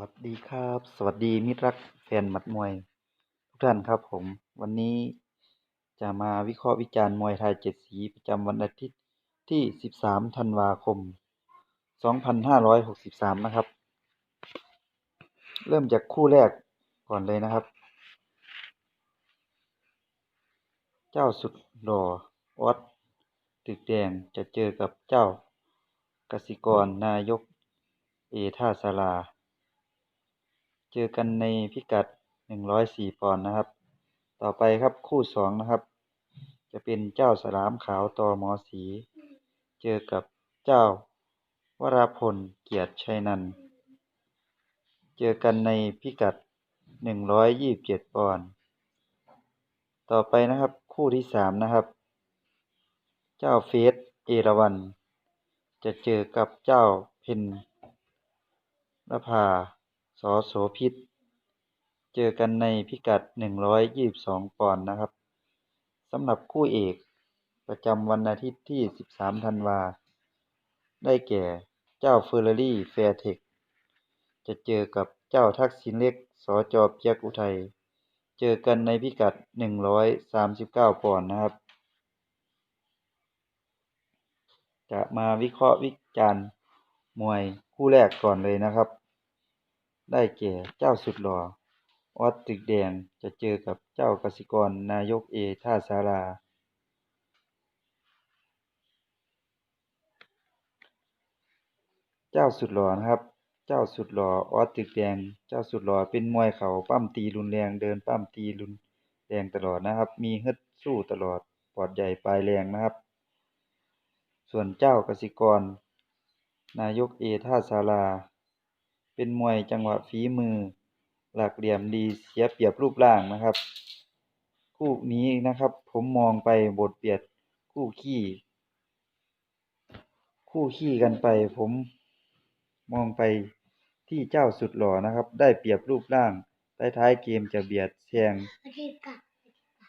วัสดีครับ สวัสดีมิตรรักแฟนหมัดมวย ทุกท่านครับผม วันนี้จะมาวิเคราะห์วิจารณ์มวยไทยเจ็ดสีประจำวันอาทิตย์ที่ 13 ธันวาคม 2563 นะครับ เริ่มจากคู่แรกก่อนเลยนะครับ เจ้าสุดหล่อออสตึกแดงจะเจอกับเจ้ากสิกรนายก เอท่าสารา เจอกันในพิกัด 104 ปอนด์นะครับ ต่อไปครับคู่สองนะครับ จะเป็นเจ้าสลามขาวต่อหมอสี เจอกับเจ้าวราพลเกียรติชัยนัน เจอกันในพิกัด 127 ปอนด์ต่อไปนะครับคู่ที่สามนะครับ เจ้าเฟสเอราวันจะเจอกับเจ้าเพนนภา สโสพิษ เจอกันในพิกัด 122 ปอนด์นะครับสำหรับคู่เอกประจำวันอาทิตย์ที่ 13 ธันวา ได้แก่เจ้าเฟอร์รารี่แฟร์เทค จะเจอกับเจ้าทักษิณเล็กสอจอเปียกอุทัย เจอกันในพิกัด 139 ปอนด์นะครับ จะมาวิเคราะห์วิจารณ์มวยคู่แรกก่อนเลยนะครับ ได้แก่เจ้าสุดหล่อ ออสตึกแดง จะเจอกับเจ้ากสิกร นายกเอ ท่าสาราเจ้าสุดหล่อนะครับ เจ้าสุดหล่อ ออสตึกแดง เจ้าสุดหล่อ เป็นมวยเข่าปั้มตีรุนแรง เดินปั้มตีรุนแรงตลอดนะครับ มีฮึดสู้ตลอด ปอดใหญ่ปลายแรงนะครับ ส่วนเจ้ากสิกร นายกเอ ท่าสารา เป็นมวยจังหวะฝีมือ หลักเหลี่ยมดีเสียเปรียบรูปร่างนะครับ คู่นี้นะครับ ผมมองไปบทเปรียบคู่ขี้ คู่ขี้กันไป ผมมองไปที่เจ้าสุดหล่อนะครับ ได้เปรียบรูปร่างท้ายๆเกมจะเบียดแซง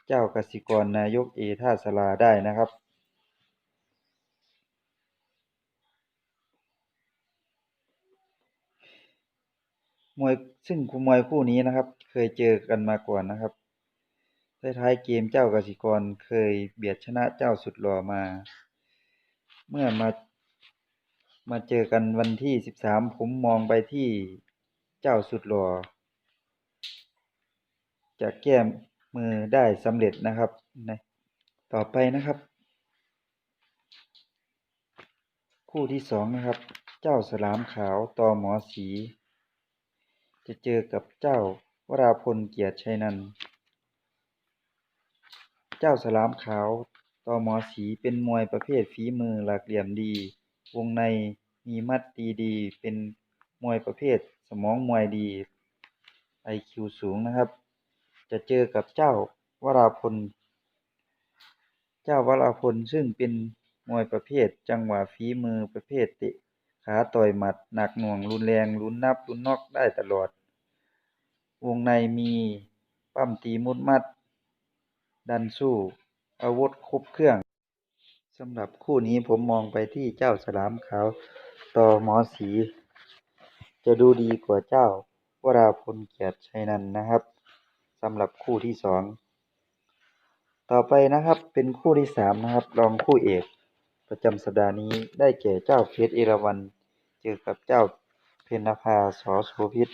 เจ้ากสิกรนายกเอท่าสาราได้นะครับ มวยซึ่งคู่มวยคู่นี้นะครับ เคยเจอกันมาก่อนนะครับท้ายๆเกมเจ้ากสิกรเคยเบียดชนะเจ้าสุดหล่อมา เมื่อมามาเจอกันวันที่สิบสามผมมองไปที่เจ้าสุดหล่อจะแก้มือได้สำเร็จนะครับนะต่อไปนะครับ คู่ที่สองนะครับ เจ้าสลามขาวต่อหมอสี จะเจอกับเจ้าวราพลเกียรติชัยนัน เจ้าสลามขาวตอหมอสีเป็นมวยประเภทฝีมือหลักเหลี่ยมดี วงในมีมัดตีดี เป็นมวยประเภทสมองมวยดี IQ สูงนะครับ จะเจอกับเจ้าวราพล เจ้าวราพลซึ่งเป็นมวยประเภทจังหวะฝีมือประเภทเตะขาต่อยหมัดหนักหน่วงรุนแรงลุ้นนับลุ้นนอกได้ตลอด วงในมีปั้มตีมุดมัด ดันสู้ อาวุธครบเครื่องสำหรับคู่นี้ผมมองไปที่เจ้าสลามขาวตอหมอสี จะดูดีกว่าเจ้าวราพลเกียรติชัยนันนะครับสำหรับคู่ที่สองต่อไปนะครับเป็นคู่ที่สามนะครับรองคู่เอกประจำสัปดาห์นี้ได้แก่เจ้าเพชรเอราวัณเจอกับเจ้าเพนภาสอโสพิษ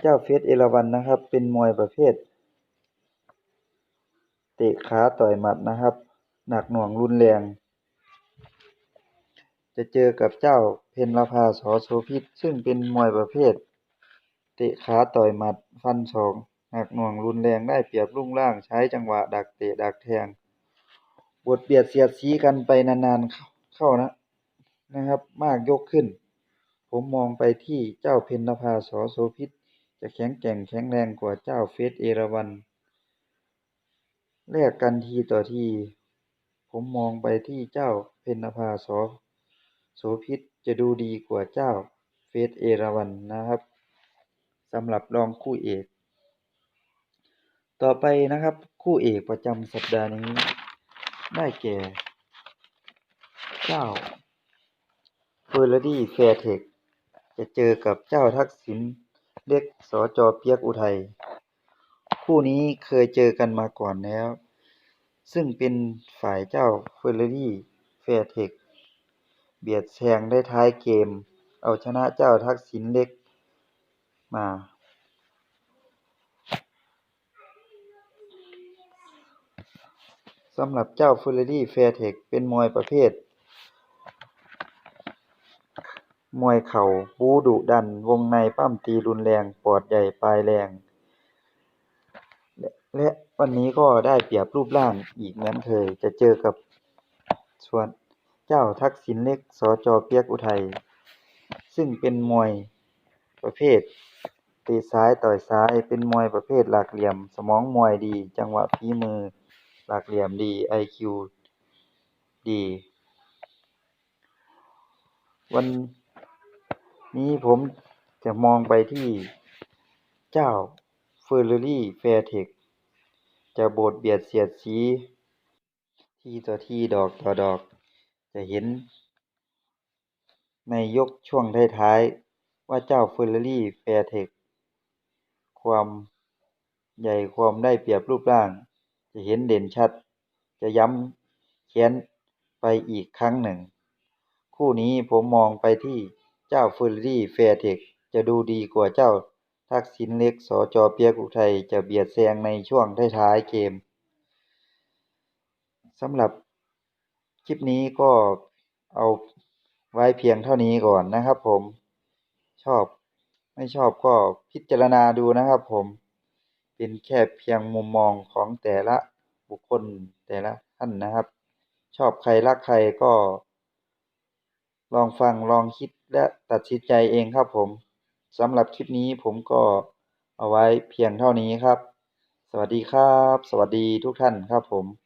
เจ้าเพชรเอราวัณนะครับ เป็นมวยประเภท เตะขาต่อยหมัดนะครับ หนักหน่วงรุนแรง จะเจอกับเจ้าเพนภาสอโสพิษซึ่งเป็นมวยประเภท เตะขาต่อยหมัดฟันศอกหนักหน่วงรุนแรงได้เปรียบรูปร่างใช้จังหวะดักเตะดักแทงบทเบียดเสียดสีกันไปนานๆเข้านะนะครับ มากยกขึ้น ผมมองไปที่เจ้าเพนภาสอโสพิษ จะแข็งแกร่งแข็งแรงกว่าเจ้าเฟสเอราวัณแลกกันทีต่อที ผมมองไปที่เจ้าเพนภาสอโสพิษจะดูดีกว่าเจ้าเฟสเอราวัณนะครับสำหรับรองคู่เอก ต่อไปนะครับคู่เอกประจำสัปดาห์นี้ ได้แก่ เจ้าเฟอร์รารี่แฟร์เทคจะเจอกับเจ้าทักษิณ เล็ก สจ.เปียก อุทัย คู่นี้เคยเจอกันมาก่อนแล้ว ซึ่งเป็นฝ่ายเจ้าเฟอร์รารี่แฟร์เทค เบียดแซงได้ท้ายเกม เอาชนะเจ้าทักษิณเล็กมา สำหรับเจ้าเฟอร์รารี่แฟร์เทค เป็นมวยประเภท มวยเข่า บู๊ดุดัน วงในปั้มตีรุนแรง ปอดใหญ่ปลายแรง และวันนี้ก็ได้เปรียบรูปร่างอีกเหมือนเคย จะเจอกับส่วนเจ้าทักษิณเล็กสจ.เปียกอุทัย ซึ่งเป็นมวยประเภทตะซ้ายต่อยซ้ายเป็นมวยประเภทหลักเหลี่ยม สมองมวยดี จังหวะฝีมือ หลักเหลี่ยมดีไอคิวดี วัน นี้ผมจะมองไปที่เจ้าเฟอร์รารี่แฟร์เทคจะโบดเบียดเสียดสี ทีต่อทีดอกต่อดอก จะเห็น ในยกช่วงท้ายๆว่าเจ้าเฟอร์รารี่แฟร์เทคความใหญ่ความได้เปรียบรูปร่าง จะเห็นเด่นชัด จะย้ำแค้นไปอีกครั้งหนึ่ง คู่นี้ผมมองไปที่ เจ้าเฟอร์รี่แฟร์เทคจะดูดีกว่าเจ้าทักษิณเล็กสจ.เปียกอุทัยจะเบียดแซงในช่วงท้ายๆเกมสำหรับคลิปนี้ก็เอาไว้เพียงเท่านี้ก่อนนะครับผมชอบไม่ชอบก็พิจารณาดูนะครับผมเป็นแค่เพียงมุมมองของแต่ละบุคคลแต่ละท่านนะครับ ชอบใครรักใครก็ ลองฟังลองคิด และตัดสินใจเองครับผมสำหรับคลิปนี้ผมก็เอาไว้เพียงเท่านี้ครับ สวัสดีครับ สวัสดีทุกท่านครับผม